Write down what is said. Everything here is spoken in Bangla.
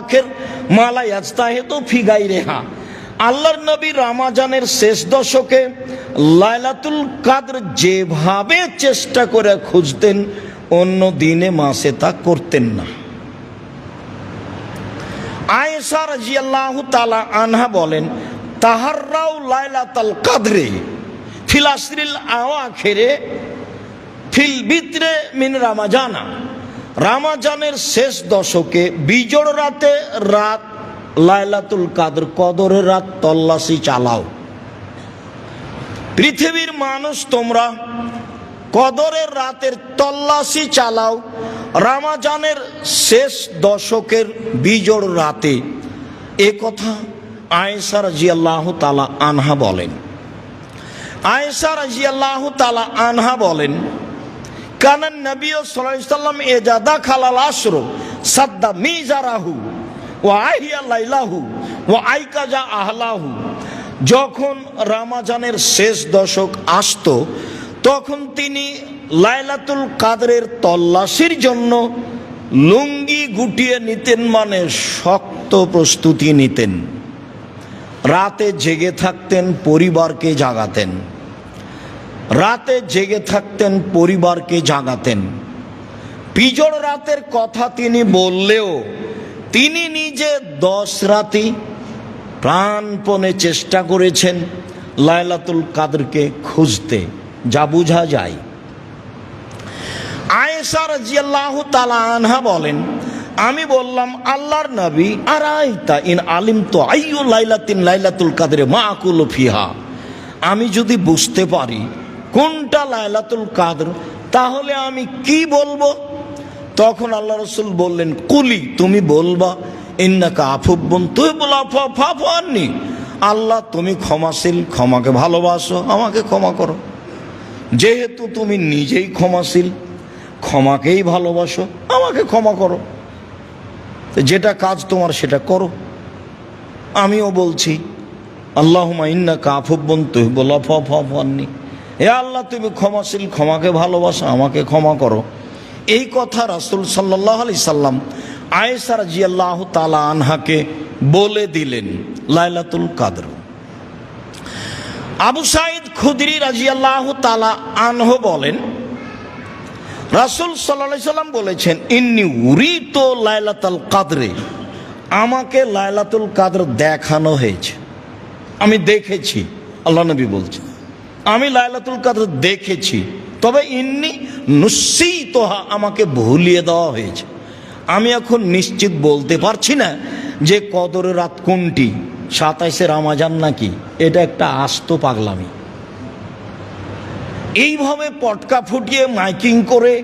আখের মালা ইয়াজতাহে তো ফিগাই রেহা আল্লাহর নবী রামাজানের শেষ দশকে লাইলাতুল কাদর যেভাবে চেষ্টা করে খুঁজতেন, অন্য দিনে মাসে তা করতেন না। আয়েশা রাজিয়াল্লাহু তাআলা আনহা বলেন তাহাররাও লাইলাতুল কাদরে ফিল আসরিল আওয়াখিরে ফিল বিত্রে মিন রামাজানা। রামাজানের শেষ দশকে বিজোড় রাতে রাত লাইলাতুল কাদর কদরের রাত তল্লাশি চালাও। পৃথিবীর মানুষ তোমরা কদরের রাতের তল্লাশি চালাও রামাজানের শেষ দশকের বিজোড় রাতে। এ কথা আয়েশা রাজিয়াল্লাহ তালা আনহা বলেন। আয়েশা রাজিয়াল্লাহ তালা আনহা বলেন কানান নবী সাল্লাম এজাদা খালাল আশরো সাদ্দা মিজারাহু ও আহিয়া লাইলাহু ও আইকাজা আহলাহু। যখন রামাজানের শেষ দশক আসত, তখন তিনি লাইলাতুল কাদরের তল্লাশির জন্য লুঙ্গি গুটিয়ে নিতেন মানে শক্ত প্রস্তুতি নিতেন। রাতে জেগে থাকতেন, পরিবারকে জাগাতেন। রাতে জেগে থাকতেন, পরিবারকে জাগাতেন। পিজড় রাতের কথা তিনি বললেও, তিনি নিজে দশ রাতি প্রাণপণে চেষ্টা করেছেন লায়লাতুল কাদেরকে খুঁজতে। যা বোঝা যায়। আয়েশা রাজিয়াল্লাহু তালা আনহা বলেন, আমি বললাম, আল্লাহর নবী আর আইতা ইন আলিম তো আইয়ু লাইলাতিন লাইলাতুল কাদের মা আকুল ফিহা। আমি যদি বুঝতে পারি কোনটা লাইলাতুল কাদর? তাহলে আমি কি বলব? তখন আল্লাহ রসুল বললেন, কুলি, তুমি বলবা, ইন্নাকা আফুব্বন তুই বলা ফাফাননি আল্লাহ, তুমি ক্ষমাশীল, ক্ষমাকে ভালোবাসো, আমাকে ক্ষমা করো। যেহেতু তুমি নিজেই ক্ষমাশীল, ক্ষমাকেই ভালোবাসো, আমাকে ক্ষমা করো। যেটা কাজ তোমার, সেটা করো। আমিও বলছি আল্লাহ ইন্না কাফুব্বন তুই বলা ফাফাননি এ আল্লাহ, তুমি ক্ষমাশীল, ক্ষমাকে ভালোবাসো, আমাকে ক্ষমা করো। এই কথা রাসুল সাল্লাহ আলি সাল্লাম আয়েসার জিয়াল্লাহ তালা আনহাকে বলে দিলেন, লাইলাতুল কাদর। আবু সাইদ খুদরি রাজিয়াল্লাহ তালা আনহ বলেন, রাসুল সাল্লাহ সাল্লাম বলেছেন, ইন্নি উরি তো লাইলাতুল কাদরে। আমাকে লাইলাতুল কাদর দেখানো হয়েছে। আমি দেখেছি, আল্লাহ নবী বলছে আমি লাইলাতুল কাদর দেখেছি। তবে ইন্নি নুসি তোহা আমাকে ভুলিয়ে দেওয়া হয়েছে। আমি এখন নিশ্চিত বলতে পারছি না যে কদর রাত কোনটি। সাতাইশে রামাজান নাকি? এটা একটা আস্ত পাগলামি। এইভাবে পটকা ফুটিয়ে মাইকিং করে